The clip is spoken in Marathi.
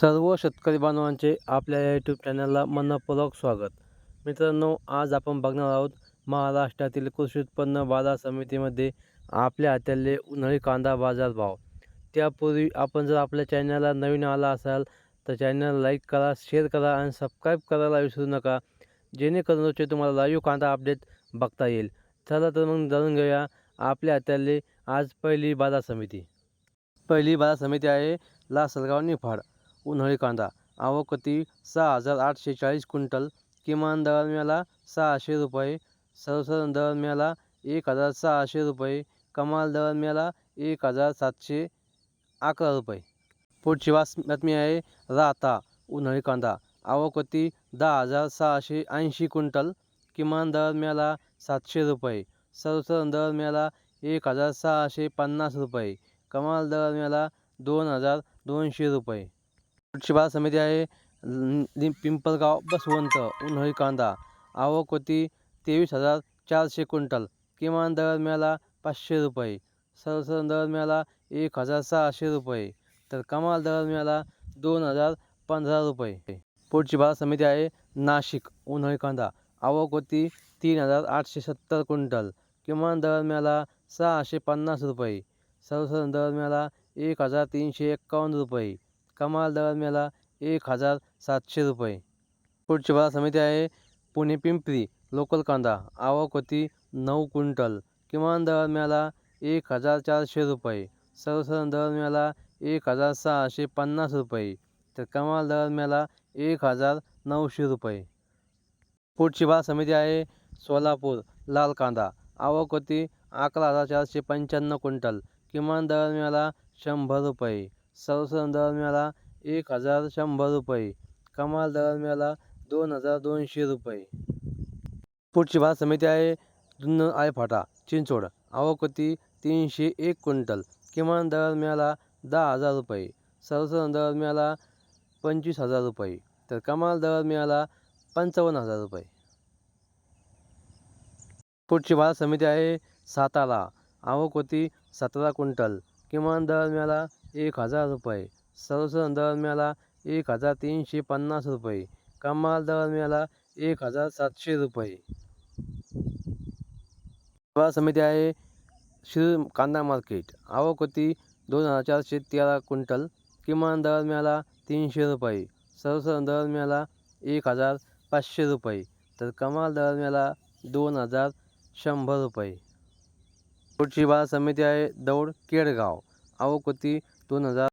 सर्व शेतकरी बांधवांचे आपल्या या यूट्यूब चॅनलला मनपूर्वक स्वागत. मित्रांनो आज आपण बघणार आहोत महाराष्ट्रातील कृषी उत्पन्न बाजार समितीमध्ये आपल्या हातातले उन्हाळी कांदा बाजार भाव. त्यापूर्वी आपण जर आपल्या चॅनलला नवीन आला असाल तर चॅनल लाईक करा शेअर करा आणि सबस्क्राईब करायला विसरू नका. जेणेकरून रोजचे तुम्हाला लाईव्ह कांदा अपडेट बघता येईल. चला तर मग जाणून घेऊया आपल्या हातातले आज पहिली बाजार समिती. पहिली बाजार समिती आहे लासलगाव निफाड. उन्हाळी कांदा. आवक होती सहा हजार आठशे चाळीस क्विंटल. किमान दर मिळाला सहाशे रुपये. सर्वसाधारण दर मिळाला एक हजार सहाशे रुपये. कमाल दर मिळाला एक हजार सातशे अकरा रुपये. पुढची वास बातमी आहे राहता उन्हाळी कांदा. आवक होती दहा हजार सहाशे ऐंशी क्विंटल. किमान दर मिळाला सातशे रुपये. सर्वसाधारण दर मिळाला एक हजार सहाशे पन्नास रुपये. कमाल दर मिळाला दोन हजार दोनशे रुपये. बाजार समिती आहे. नि- पिंपळगाव बसवंत उन्हाळी कांदा. आवक होती तेवीस हजार चारशे क्विंटल. किमान दर मिळाला पाचशे रुपये. सरसरण दर मिळाला एक हजार सहाशे रुपये. तर कमाल दर मिळाला दोन हजार पंधरा रुपये. पुढची बाजार समिती आहे नाशिक उन्हाळी कांदा. आवक होती तीन हजार आठशे सत्तर क्विंटल. किमान दर मिळाला सहाशे पन्नास रुपये. सरसरण दर मिळाला एक हजार तीनशे एक्कावन्न रुपये. कमाल दर मेला एक हजार सातशे रुपये. पुढची बाजार समिती आहे पुणे पिंपरी लोकल कांदा आवक होती नऊ क्विंटल. किमान दर मेला एक हजार चारशे रुपये. सर्वसाधारण दर मेला एक हजार सहाशे पन्नास रुपये. तर कमाल दर मेला एक हजार नऊशे रुपये. पुढची बाजार समिती आहे सोलापूर लाल कांदा आवक होती अकरा हजार चारशे पंच्याण्णव क्विंटल. किमान दर मेला शंभर रुपये. सर्वसाधारण दर मिळाला एक हजार शंभर रुपये कमाल दर मिळाला दोन हजार दोनशे रुपये. पुढची भात समिती आहे जुन्न आहे चिंचवड चिंचोड होती तीनशे एक क्विंटल किमान दर मिळाला दहा हजार रुपये सर्वसाधारण दर मिळाला पंचवीस हजार रुपये तर कमाल दर मिळाला पंचावन्न हजार रुपये. पुढची बाजार समिती आहे सातारा आवक होती सतरा क्विंटल किमान दर मिळाला एक हजार रुपये. सर्वसाधारण दर मिळाला एक हजार तीनशे पन्नास रुपये. कमाल दर मिळाला एक हजार सातशे रुपये. सेवा समिती आहे श्री कांदा मार्केट. आवक होती दोन हजार चारशे तेरा क्विंटल. किमान दर मिळाला तीनशे रुपये. सरसर दर मिळाला एक हजार पाचशे रुपये. तर कमाल दर मिळाला दोन हजार शंभर रुपये. पुढची बाजार समिती आहे दौड केडगाव. आवक होती दोन हजार